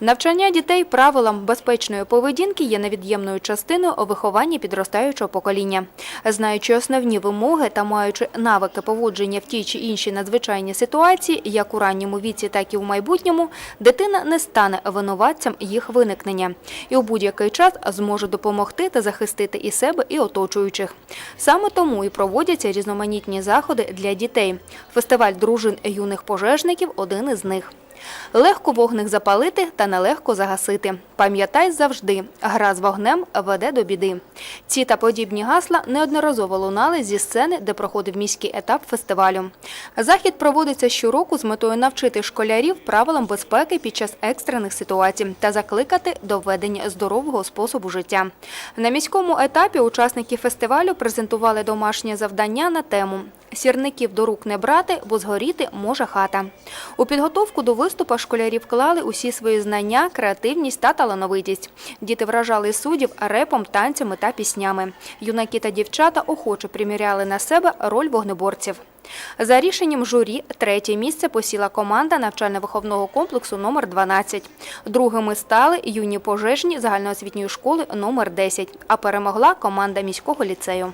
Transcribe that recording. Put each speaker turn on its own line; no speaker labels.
Навчання дітей правилам безпечної поведінки є невід'ємною частиною у вихованні підростаючого покоління. Знаючи основні вимоги та маючи навики поводження в тій чи іншій надзвичайній ситуації, як у ранньому віці, так і в майбутньому, дитина не стане винуватцем їх виникнення і у будь-який час зможе допомогти та захистити і себе, і оточуючих. Саме тому і проводяться різноманітні заходи для дітей. Фестиваль дружин юних пожежників один із них. Легко вогник запалити та нелегко загасити. Пам'ятай завжди, гра з вогнем веде до біди. Ці та подібні гасла неодноразово лунали зі сцени, де проходив міський етап фестивалю. Захід проводиться щороку з метою навчити школярів правилам безпеки під час екстрених ситуацій та закликати до введення здорового способу життя. На міському етапі учасники фестивалю презентували домашнє завдання на тему Сірників до рук не брати, бо згоріти може хата. У підготовку до виступу школярі вклали усі свої знання, креативність та талановитість. Діти вражали суддів репом, танцями та піснями. Юнаки та дівчата охоче приміряли на себе роль вогнеборців. За рішенням журі, третє місце посіла команда навчально-виховного комплексу номер 12. Другими стали юні пожежні загальноосвітньої школи номер 10, а перемогла команда міського ліцею.